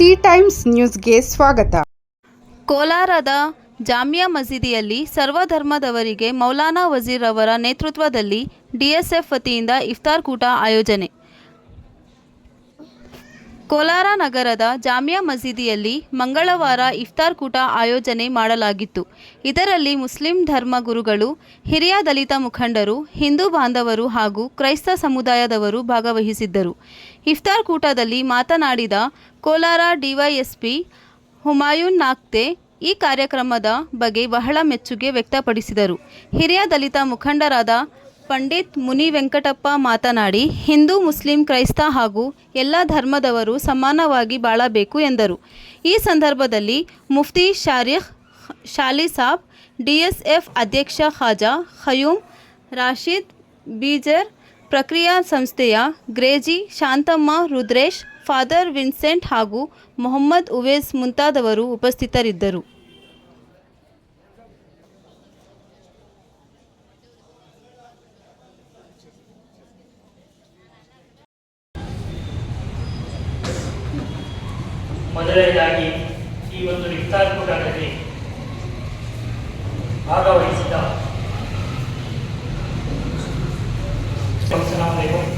C times ನ್ಯೂಸ್ಗೆ ಸ್ವಾಗತ. ಕೋಲಾರದ ಜಾಮಿಯಾ ಮಸೀದಿಯಲ್ಲಿ ಸರ್ವಧರ್ಮದವರಿಗೆ ಮೌಲಾನಾ ವಜೀರ್ ಅವರ ನೇತೃತ್ವದಲ್ಲಿ ಡಿಎಸ್ಎಫ್ ವತಿಯಿಂದ ಇಫ್ತಾರ್ ಕೂಟ ಆಯೋಜನೆ. ಕೋಲಾರ ನಗರದ ಜಾಮಿಯಾ ಮಸೀದಿಯಲ್ಲಿ ಮಂಗಳವಾರ ಇಫ್ತಾರ್ ಕೂಟ ಆಯೋಜನೆ ಮಾಡಲಾಗಿತ್ತು. ಇದರಲ್ಲಿ ಮುಸ್ಲಿಂ ಧರ್ಮ ಗುರುಗಳು, ಹಿರಿಯ ದಲಿತ ಮುಖಂಡರು, ಹಿಂದೂ ಬಾಂಧವರು ಹಾಗೂ ಕ್ರೈಸ್ತ ಸಮುದಾಯದವರು ಭಾಗವಹಿಸಿದ್ದರು. ಇಫ್ತಾರ್ ಕೂಟದಲ್ಲಿ ಮಾತನಾಡಿದ ಕೋಲಾರ ಡಿವೈಎಸ್ಪಿ ಹುಮಾಯೂನ್ ನಾಗ್ತೆ ಈ ಕಾರ್ಯಕ್ರಮದ ಬಗ್ಗೆ ಬಹಳ ಮೆಚ್ಚುಗೆ ವ್ಯಕ್ತಪಡಿಸಿದರು. ಹಿರಿಯ ದಲಿತ ಮುಖಂಡರಾದ ಪಂಡಿತ್ ಮುನಿ ವೆಂಕಟಪ್ಪ ಮಾತನಾಡಿ, ಹಿಂದೂ, ಮುಸ್ಲಿಂ, ಕ್ರೈಸ್ತ ಹಾಗೂ ಎಲ್ಲ ಧರ್ಮದವರು ಸಮಾನವಾಗಿ ಬಾಳಬೇಕು ಎಂದರು. ಈ ಸಂದರ್ಭದಲ್ಲಿ ಮುಫ್ತಿ ಶಾರಿಖ್, ಶಾಲಿ ಸಾಬ್, ಡಿಎಸ್ಎಫ್ ಅಧ್ಯಕ್ಷ ಖಾಜಾ ಖಯೂಮ್ ರಾಶೀದ್, ಬೀಜರ್ ಪ್ರಕ್ರಿಯಾ ಸಂಸ್ಥೆಯ ಗ್ರೇಜಿ ಶಾಂತಮ್ಮ ರುದ್ರೇಶ್ ಫಾದರ್ ವಿನ್ಸೆಂಟ್ ಹಾಗೂ ಮೊಹಮ್ಮದ್ ಉವೇಸ್ ಮುಂತಾದವರು ಉಪಸ್ಥಿತರಿದ್ದರು. ಮೊದಲನೇದಾಗಿ ಈ ಒಂದು ಇಫ್ತಾರ್ ಕೂಟದಲ್ಲಿ ಭಾಗವಹಿಸಿದ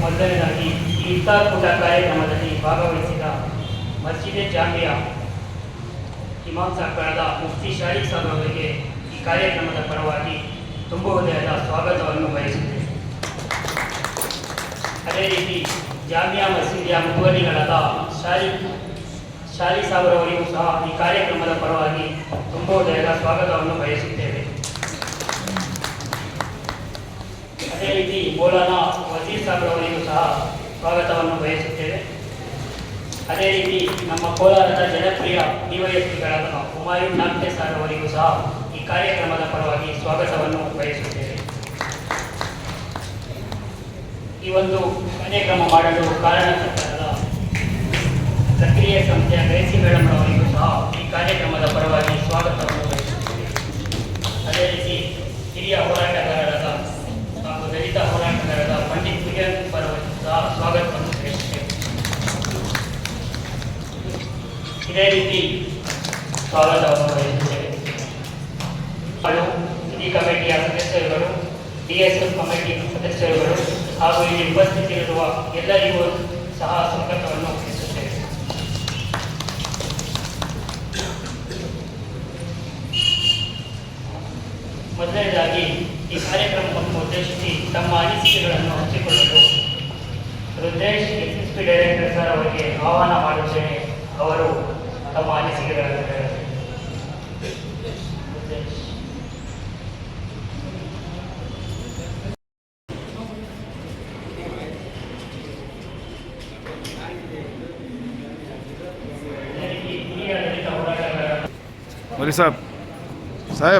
ಮೊದಲನೇದಾಗಿ ಈ ಇಫ್ತಾರ್ ಕೂಟ ಕಾರ್ಯಕ್ರಮದಲ್ಲಿ ಭಾಗವಹಿಸಿದ ಮಸ್ಜಿದೆ ಜಾಮಿಯ ಇಮಾಮ್ ಸರ್ಕಾರದ ಮುಫ್ತಿ ಶಾರೀಫ್ ಸಾಬ್ ಅವರಿಗೆ ಈ ಕಾರ್ಯಕ್ರಮದ ಪರವಾಗಿ ತುಂಬ ಸ್ವಾಗತವನ್ನು ಬಯಸುತ್ತೇನೆ. ಅದೇ ರೀತಿ ಜಾಮಿಯಾ ಮಸೀದಿಯ ಮುತುವರಿಗಳಾದ ಶಾರೀಫ್ ಶಾರೀಫ್ ಶಾಲಿ ಅವರಿಗೂ ಸಹ ಈ ಕಾರ್ಯಕ್ರಮದ ಪರವಾಗಿ ತುಂಬ ಸ್ವಾಗತವನ್ನು ಬಯಸುತ್ತೇವೆ ಅದೇ ರೀತಿ ಮೌಲಾನಾ ವಜೀರ್ ಅವರಿಗೂ ಸಹ ಸ್ವಾಗತವನ್ನು ಬಯಸುತ್ತೇವೆ ಅದೇ ರೀತಿ ನಮ್ಮ ಕೋಲಾರದ ಜನಪ್ರಿಯ ಡಿವೈಎಸ್ಪಿಗಳಾದ ಹುಮಾಯೂನ್ ನಾಗ್ತೆ ಸಾರ್ ಅವರಿಗೂ ಸಹ ಈ ಕಾರ್ಯಕ್ರಮದ ಪರವಾಗಿ ಸ್ವಾಗತವನ್ನು ಬಯಸುತ್ತೇವೆ. ಈ ಒಂದು ಕಾರ್ಯಕ್ರಮ ಮಾಡಲು ಕಾರಣಕರ್ತರಾದ ಸಕ್ರಿಯ ಸಂಸ್ಥೆಯ ಗ್ರೇಸಿ ಮೇಡಮ್ ಅವರಿಗೂ ಸಹ ಈ ಕಾರ್ಯಕ್ರಮದ ಪರವಾಗಿ ಸ್ವಾಗತವನ್ನು ಬಯಸುತ್ತೇವೆ. ಅದೇ ರೀತಿ ಹಿರಿಯ ಹೋರಾಟಗಾರರಾದ ಹಾಗೂ ದಲಿತ ಹೋರಾಟಗಾರರಾದ ಪಂಡಿತ್ ಪರವಾಗಿ ಸಹ ಸ್ವಾಗತವನ್ನು ಇದೇ ರೀತಿ ಸ್ವಾಗತವನ್ನು ಬಯಸುತ್ತೇವೆ ಹಾಗೂ ಈ ಕಮಿಟಿಯ ಸದಸ್ಯರುಗಳು ಡಿಎಸ್ಎಫ್ ಕಮಿಟಿ ಸದಸ್ಯರುಗಳು ಹಾಗೂ ಇಲ್ಲಿ ಉಪಸ್ಥಿತರಿರುವ ಎಲ್ಲರಿಗೂ ಸಹ ಸ್ವಾಗತವನ್ನು ತಿಳಿಸುತ್ತೇವೆ. ಮೊದಲನೇದಾಗಿ ಈ ಕಾರ್ಯಕ್ರಮವನ್ನು ಉದ್ದೇಶಿಸಿ ತಮ್ಮ ಅನಿಸಿಕೆಗಳನ್ನು ಹಂಚಿಕೊಳ್ಳಲು ರುದ್ರೇಶ್ ಎಸ್ಎಸ್ಪಿ ಡೈರೆಕ್ಟರ್ ಸರ್ ಅವರಿಗೆ ಆಹ್ವಾನ ಮಾಡುತ್ತೇನೆ. ಅವರು ತಮ್ಮ ಅನಿಸಿಕೆಗಳನ್ನು ಹೇಳಬೇಕು ರುದ್ರೇಶ್ ಅದೇ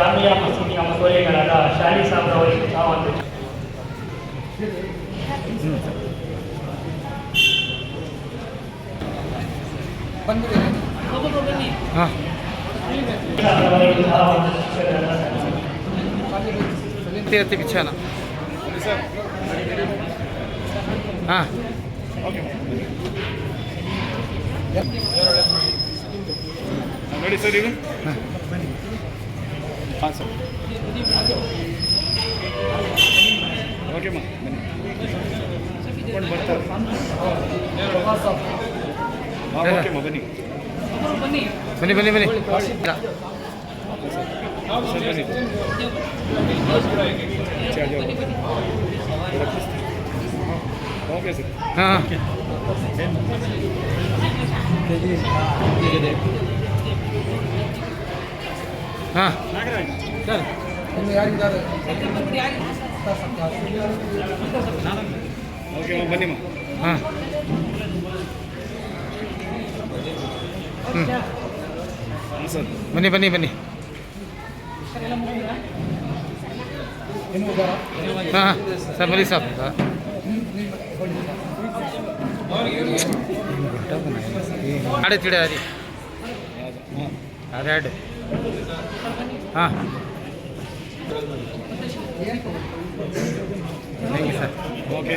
ರೀತಿ ಫಾದರ್ ವಿನ್ಸೆಂಟ್ ಅವರಿಗೂ ಸಹ ಜಾಮಿಯಾ ಮಸೀದಿಯ ಮುತುವಲಿಗಳಾದ ಶಾಲಿ ಸಾಹೇಬ್ ಅವರಿಗೂ ಸಹ ಒಂದು हाँ ಅವರಿಗೂ ಸಹ ಒಂದು ಹಾಂ ಸರ್ ಓಕೆ ಮಾ ಬನ್ನಿ. ಕೊಂಡು ಬರ್ತಾರೆ. ಹಾಂ ಓಕೆ ಮಾ ಬನ್ನಿ. ಬನ್ನಿ ಬನ್ನಿ ಬನ್ನಿ. ಸರ್ ಬನ್ನಿ. Charge okay sir. ಹಾಂ. ಹಾಂ. ಸರ್ ಇನ್ನು ಯಾರಿದ್ದಾರೆ ಬನ್ನಿ ಹಾಂ. ಹ್ಞೂ ಬನ್ನಿ ಬನ್ನಿ ಬನ್ನಿ? ಹಾಂ ಸರ್, ಬನ್ನಿ ಸರ್. ಆಡೆ ತಿಡೆ ಅದೇ ಅದೇ ಆಡೆ ಹಾಂ. ಥ್ಯಾಂಕ್ ಯು ಸರ್ ಓಕೆ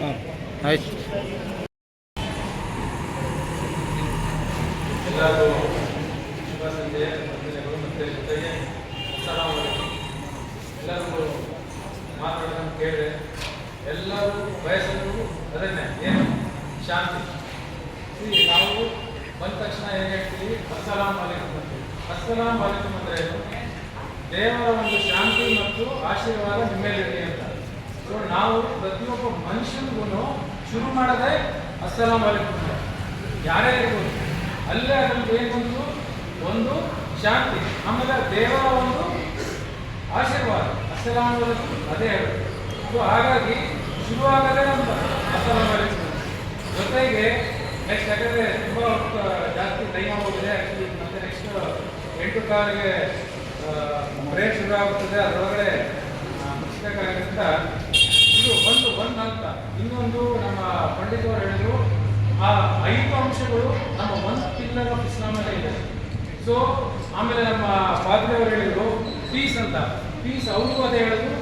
ಹಾಂ ಆಯ್ತು. ಎಲ್ಲರೂ ಶುಭ ಸಂಜೆ ವಂದನೆಗಳು ಮತ್ತು ಜೊತೆಗೆ ಸಲಾಮ್ ಅಲೈಕುಂ. ಎಲ್ಲರಿಗೂ ಮಾತಾಡೋದನ್ನು ಕೇಳಿದೆ ಎಲ್ಲರೂ ಬಯಸೋದು ಅದನ್ನೇ ಏನು? ಶಾಂತಿ. See, ನಾವು ಬಂದ ತಕ್ಷಣ ಹೇಗೆ ಹೇಳ್ತೀವಿ? ಅಸ್ಸಲಾಂ ಅಲೈಕುಂ ಅಂತೀವಿ ಅಸ್ಸಲಾಂ ಅಲೈಕುಂ ಅಂದ್ರೆ ಏನು? ದೇವರ ಒಂದು ಶಾಂತಿ ಮತ್ತು ಆಶೀರ್ವಾದ ನಿಮ್ಮೇಲಿರಲಿ ಅಂತ. ಸೊ ನಾವು ಪ್ರತಿಯೊಬ್ಬ ಮನುಷ್ಯನಿಗೂ ಶುರು ಮಾಡದೆ ಅಸ್ಸಲಾಂ ಅಲೈಕುಂ ಅಂತ. ಯಾರೇ ಇರ್ಬೋದು ಅಲ್ಲೇ ಅದರಲ್ಲಿ ಏನು ಬಂತು? ಒಂದು ಶಾಂತಿ. ಆಮೇಲೆ ದೇವರ ಒಂದು ಆಶೀರ್ವಾದ. ಅಸ್ಸಲಾಂ ಅಲೈಕುಂ ಅದೇ ಸೊ ಹಾಗಾಗಿ ಶುರುವಾಗದೇ ಅಂತ ಅಸ್ಸಲಾಂ ಅಲೈಕುಂ ಜೊತೆಗೆ ನೆಕ್ಸ್ಟ್ ಯಾಕಂದರೆ ತುಂಬ ಜಾಸ್ತಿ ಟೈಮ್ ಆಗೋಗಿದೆ. ಆ್ಯಕ್ಚುಲಿ ಮತ್ತೆ ನೆಕ್ಸ್ಟ್ ಎಂಟು ಕಾರಿಗೆ ಬ್ರೇಕ್ ಶುರು ಆಗುತ್ತದೆ. ಅದರೊಳಗಡೆ ಮುಗಿಸ್ಬೇಕಾಗಿರೋದ್ರಿಂದ ಇದು ಒಂದು ಒಂದು ಅಂತ. ಇನ್ನೊಂದು ನಮ್ಮ ಪಂಡಿತರು ಹೇಳಿದ್ರು, ಆ ಐದು ಅಂಶಗಳು ನಮ್ಮ ಒಂದು ಪಿಲ್ಲರ್ ಆಫ್ ಇಸ್ಲಾಮಲ್ಲೇ ಇದೆ. ಸೊ ಆಮೇಲೆ ನಮ್ಮ ಪಾದ್ರಿಯವರು ಹೇಳಿದ್ರು ಪೀಸ್ ಅಂತ. ಪೀಸ್ ಅವರು ಅದೇ ಹೇಳಿದ್ರು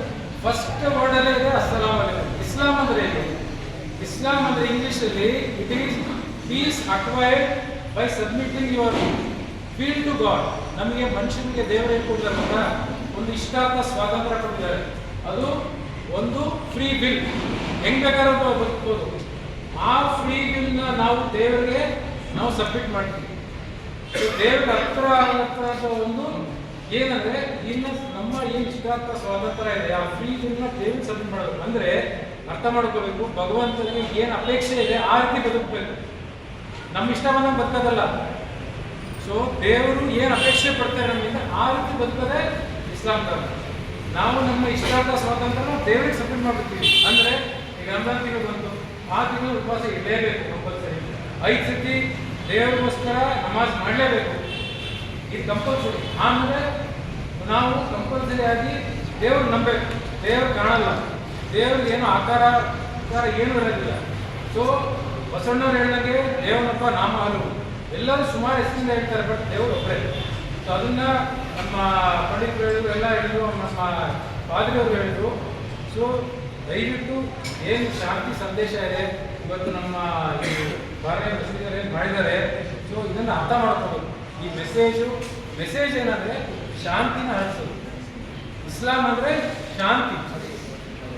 ಫಸ್ಟ್ ವರ್ಡಲ್ಲೇ ಇದೆ, ಅಸ್ಸಲಾಮ್ ಇಸ್ಲಾಂ ಅಂದ್ರೆ ಏನು? ಇಸ್ಲಾಂ ಅಂದ್ರೆ ಇಂಗ್ಲಿಷಲ್ಲಿ it is peace acquired by submitting your feel to God ನಮಗೆ ಮನುಷ್ಯನಿಗೆ ದೇವರೇ ಗೊತ್ತಾ ಒಂದು ಇಷ್ಟಾರ್ಥ ಸ್ವಾತಂತ್ರ್ಯ ಕೊಟ್ಟಿದ್ದಾರೆ. ಅದು ಒಂದು ಫ್ರೀ ಬಿಲ್ ಹೆಂಗ್ ಬೇಕಾದ್ರೂ ಬದುಕ್ಬೋದು. ಆ ಫ್ರೀ ವಿಲ್ನ ನಾವು ದೇವರಿಗೆ ನಾವು ಸಬ್ಮಿಟ್ ಮಾಡ್ತೀವಿ. ದೇವರ ಹತ್ರ ಆಗತ್ತ ಒಂದು ಏನಂದ್ರೆ, ಇನ್ನು ನಮ್ಮ ಏನು ಇಷ್ಟಾರ್ಥ ಸ್ವಾತಂತ್ರ್ಯ ಇದೆ, ಆ ಫ್ರೀ ವಿಲ್ನ ದೇವರಿಗೆ ಸಬ್ಮಿಟ್ ಮಾಡೋದು. ಅಂದ್ರೆ ಅರ್ಥ ಮಾಡ್ಕೋಬೇಕು, ಭಗವಂತನಿಗೆ ಏನು ಅಪೇಕ್ಷೆ ಇದೆ, ಆ ರೀತಿ ಬದುಕಬೇಕು. ನಮ್ಮ ಇಷ್ಟ ಬಂದಂಗೆ ಬದುಕೋದಲ್ಲ. ಸೊ ದೇವರು ಏನು ಅಪೇಕ್ಷೆ ಪಡ್ತಾರೆ ನಮ್ಮಿಂದ, ಆ ರೀತಿ ಬದುಕೋದೇ ಇಸ್ಲಾಂ ಧರ್ಮ. ನಾವು ನಮ್ಮ ಇಷ್ಟಾರ್ಥ ಸ್ವಾತಂತ್ರ್ಯ ದೇವರಿಗೆ ಸಬ್ಮಿಟ್ ಮಾಡ್ಬಿಡ್ತೀವಿ ಅಂದರೆ, ಈಗ ರಂಜಾನ್ ತಿಂಗಳು ಬಂತು. ಆ ತಿಂಗಳು ಉಪವಾಸ ಇರಲೇಬೇಕು ಕಂಪಲ್ಸರಿ. ಐದು ಸತಿ ದೇವರಿಗೋಸ್ಕರ ನಮಾಜ್ ಮಾಡಲೇಬೇಕು. ಇದು ಕಂಪಲ್ಸರಿ. ಆಮೇಲೆ ನಾವು ಕಂಪಲ್ಸರಿ ಆಗಿ ದೇವ್ರು ನಂಬಬೇಕು. ದೇವ್ರು ಕಾಣಲ್ಲ. ದೇವ್ರಿಗೆ ಏನು ಆಕಾರ ಏನು ಇರೋದಿಲ್ಲ. ಸೊ ಬಸವಣ್ಣವ್ರು ಹೇಳಿದಂಗೆ ದೇವನಪ್ಪ ನಾಮ ಹಲವು ಎಲ್ಲರೂ ಸುಮಾರು ಹೆಸರಿಂದ ಹೇಳ್ತಾರೆ ಬಟ್ ದೇವರು ಒಬ್ಬರೇ ಸೊ ಅದನ್ನ ನಮ್ಮ ಪಂಡಿತರು ಹೇಳಿದ್ರು ಎಲ್ಲ ಹೇಳಿದ್ರು, ನಮ್ಮ ಪಾದ್ರಿಯವರು ಹೇಳಿದ್ರು. ಸೊ ದಯವಿಟ್ಟು ಏನು ಶಾಂತಿ ಸಂದೇಶ ಇದೆ, ಇವತ್ತು ನಮ್ಮ ಈ ಮಸೀದಿಯವರು ಏನು ಮಾಡಿದ್ದಾರೆ ಸೊ ಇದನ್ನು ಅರ್ಥ ಮಾಡ್ಕೋಬೇಕು. ಈ ಮೆಸೇಜು ಮೆಸೇಜ್ ಏನಂದ್ರೆ ಶಾಂತಿನ ಹರಿಸೋದು ಇಸ್ಲಾಂ ಅಂದ್ರೆ ಶಾಂತಿ.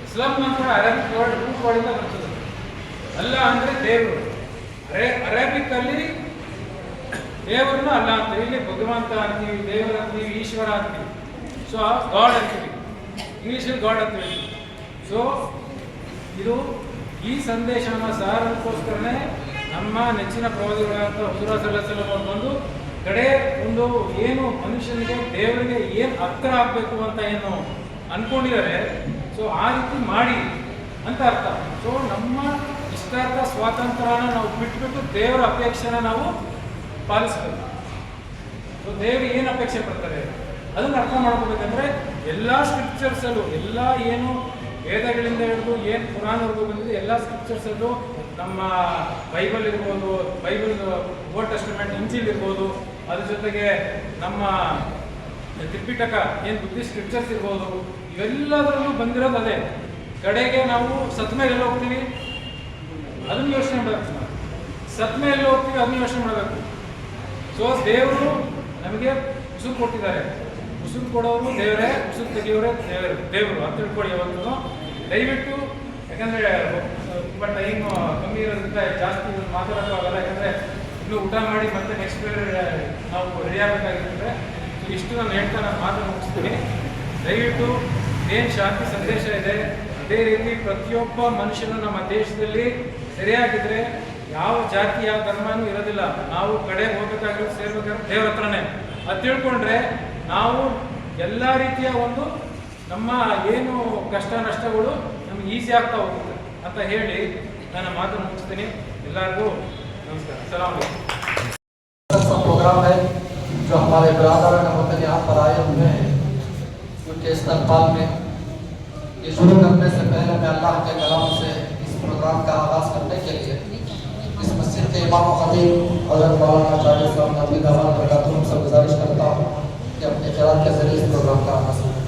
ಇಸ್ಲಾಂ ಅಂತ ಅರಬಿಕ್ ವರ್ಡ್ ರೂಟ್ ವರ್ಡಿಂದ ಬರ್ತದೆ. ಅಲ್ಲ ಅಂದ್ರೆ ದೇವರು. ಅರೆ ಅರೇಬಿಕ್ ಅಲ್ಲಿ ದೇವರನ್ನ ಅಲ್ಲ ಅಂತ. ಇಲ್ಲಿ ಭಗವಂತ ಅಂತೀವಿ ದೇವರ ಅಂತೀವಿ ಈಶ್ವರ ಅಂತೀವಿ ಸೊ ಗಾಡ್ ಅಂತೀವಿ ಇಂಗ್ಲೀಷಲ್ಲಿ ಗಾಡ್ ಅಂತ ಹೇಳ್ತೀವಿ ಸೊ ಇದು ಈ ಸಂದೇಶನ ಸಾರಕ್ಕೋಸ್ಕರನೇ ನಮ್ಮ ನೆಚ್ಚಿನ ಪ್ರವಾದಿಗಳಾದ ಹುಜುರ ಸಲ್ಲಸಲ ಬಂದು ಕಡೆ ಒಂದು ಏನು ಮನುಷ್ಯನಿಗೆ, ದೇವರಿಗೆ ಏನು ಹತ್ರ ಆಗಬೇಕು ಅಂತ ಏನು ಅನ್ಕೊಂಡಿದ್ದಾರೆ. ಸೊ ಆ ರೀತಿ ಮಾಡಿ ಅಂತ ಅರ್ಥ. ಸೊ ನಮ್ಮ ಇಷ್ಟಾರ್ಥ ಸ್ವಾತಂತ್ರ್ಯನ ನಾವು ಬಿಟ್ಬಿಟ್ಟು ದೇವರ ಅಪೇಕ್ಷೆನ ನಾವು ಪಾಲಿಸ್ಬೇಕು. ಸೊ, ದೇವರು ಏನು ಅಪೇಕ್ಷೆ ಪಡ್ತಾರೆ? ಅದನ್ನು ಅರ್ಥ ಮಾಡ್ಕೋಬೇಕಂದ್ರೆ ಎಲ್ಲ ಸ್ಕ್ರಿಪ್ಚರ್ಸ್ ಅಲ್ಲೂ, ಎಲ್ಲ ಏನು ವೇದಗಳಿಂದ ಹಿಡಿದು, ಏನು ಪುರಾಣವರೆಗೂ ಬಂದಿದೆ, ಎಲ್ಲ ಸ್ಕ್ರಿಪ್ಚರ್ಸ್ ಅಲ್ಲೂ ನಮ್ಮ ಬೈಬಲ್ ಇರ್ಬೋದು, ಬೈಬಲ್, ಓಲ್ಡ್ ಟೆಸ್ಟಿಮೆಂಟ್, ಇಂಜಿಲ್ ಇರ್ಬೋದು, ಅದ್ರ ಜೊತೆಗೆ ನಮ್ಮ ತ್ರಿಪಿಟಕ, ಏನು ಬುದ್ಧಿ ಸ್ಕ್ರಿಪ್ಚರ್ಸ್ ಇರ್ಬೋದು, ಇವೆಲ್ಲದರಲ್ಲೂ ಬಂದಿರೋದು ಅದೇ. ಕಡೆಗೆ ನಾವು ಸತ್ಮೇಲೆ ಹೋಗ್ತೀವಿ? ಅದನ್ನ ಯೋಚನೆ ಮಾಡಬೇಕು ನಾವು. ಸತ್ ಮೇಲೆ ಹೋಗ್ತೀವಿ, ಅದನ್ನ ಯೋಚನೆ ಮಾಡಬೇಕು. ಸೊ ದೇವರು ನಮಗೆ ಉಸುಕು ಕೊಟ್ಟಿದ್ದಾರೆ. ಉಸುಕು ಕೊಡೋರು ದೇವರೇ, ಉಸುಕು ತೆಗೆಯೋರೇ ದೇವರು ದೇವರು ಅಂತ ತಿಳ್ಕೊಳ್ಳಿ ಯಾವತ್ತೂ. ದಯವಿಟ್ಟು, ಯಾಕಂದರೆ ತುಂಬ ಟೈಮ್ ಕಮ್ಮಿ ಇರೋದ್ರಿಂದ ಜಾಸ್ತಿ ಮಾತಾಡೋಕ್ಕಾಗಲ್ಲ ಯಾಕಂದರೆ, ಇನ್ನೂ ಊಟ ಮಾಡಿ ಮತ್ತೆ ನೆಕ್ಸ್ಟ್ ನಾವು ರೆಡಿ ಆಗಬೇಕಾಗಿರುತ್ತೆ. ಇಷ್ಟು ನಾನು ಹೇಳ್ತಾ ನಾನು ಮಾತು ಮುಗಿಸ್ತೀನಿ. ದಯವಿಟ್ಟು, ಏನು ಶಾಂತಿ ಸಂದೇಶ ಇದೆ, ಅದೇ ರೀತಿ ಪ್ರತಿಯೊಬ್ಬ ಮನುಷ್ಯನು ನಮ್ಮ ದೇಶದಲ್ಲಿ ಸರಿಯಾಗಿದ್ರೆ ಯಾವ ಜಾತಿ ಯಾವ ಧರ್ಮನೂ ಇರೋದಿಲ್ಲ ನಾವು ಕಡೆ ಹೋಗ್ಬೇಕಾಗಿರೋದು ಸೇರ್ಬೇಕಾದ್ರೆ ದೇವ್ರ ಹತ್ರನೇ ಅದು ತಿಳ್ಕೊಂಡ್ರೆ ನಾವು ಎಲ್ಲ ರೀತಿಯ ಒಂದು ನಮ್ಮ ಏನು ಕಷ್ಟ ನಷ್ಟಗಳು ನಮ್ಗೆ ಈಸಿ ಆಗ್ತಾ ಹೋಗುತ್ತೆ ಅಂತ ಹೇಳಿ ನನ್ನ ಮಾತನ್ನು ಮುಗಿಸ್ತೀನಿ ಎಲ್ಲರಿಗೂ ನಮಸ್ಕಾರ ಸಲಾಮ್ सा प्रोग्राम है जो हमारे बिरादर वतन यहाँ पर आए हुए हैं उनके इस्तकबाल में ये शुरू करने से पहले मैं अल्लाह के कलाम से پروگرام کا آغاز کرنے کے لیے اس مسجد کے امام و خطیب حضرت مولانا شاہد جی اسلام نبی دوان برکاتہ ہم سب گزارش کرتا ہوں کہ اپنے خیرات کے ذریعے اس پروگرام کا آغاز کریں۔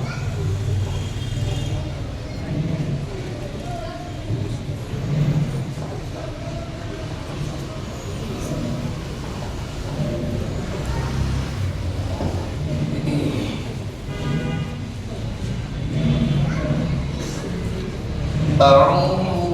أعوذ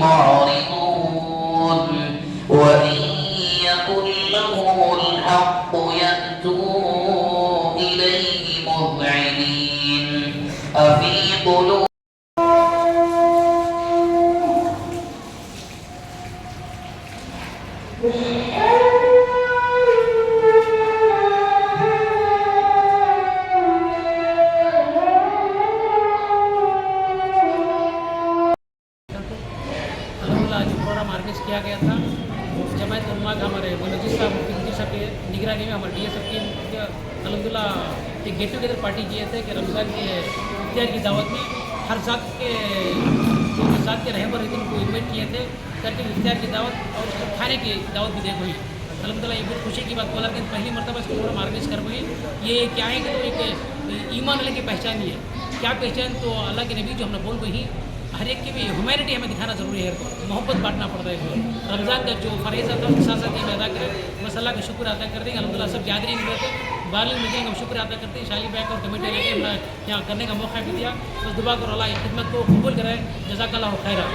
tomorrow. گیا تھا۔ جماعت علماء کا ہمارے بلوچی صاحب جی صاحب کے نگرانی میں ہمارے ڈی ایس ایف کی الحمد للہ ایک گیٹ ٹوگیدر پارٹی کیے تھے کہ رمضان کے اختیار کی دعوت میں ہر ذات کے ذات کے رہبر ان کو انویٹ کیے تھے تاکہ اختیار کی دعوت اور اس کو کھانے کی دعوت بھی دے ہوئی۔ الحمد للہ یہ بہت خوشی کی بات بولا کہ پہلی مرتبہ اس کو پروگرام آرگنائز کر ہوئی۔ یہ کیا ہے کہ ایک ایمان اللہ کی پہچان ہی ہے کیا پہچان؟ تو اللہ کے نبی جو ہم نے بول رہی ہر ایک کی بھی ہیومینٹی ہمیں دکھانا ضروری ہے محبت بانٹنا پڑتا ہے رمضان کا جو فریضہ تھا اس ساتھ ساتھ ادا کریں۔ بس اللہ کا شکر ادا کر دیں اللہ الحمد للہ سب میں ہوئے تھے بال گے، ہم شکر ادا کرتے ہیں شالی بیک اور کمیٹی لے کے یہاں کرنے کا موقع بھی دیا۔ بس دبا کر اللہ کی خدمت کو قبول کرائے۔ جزاک اللہ خیرہ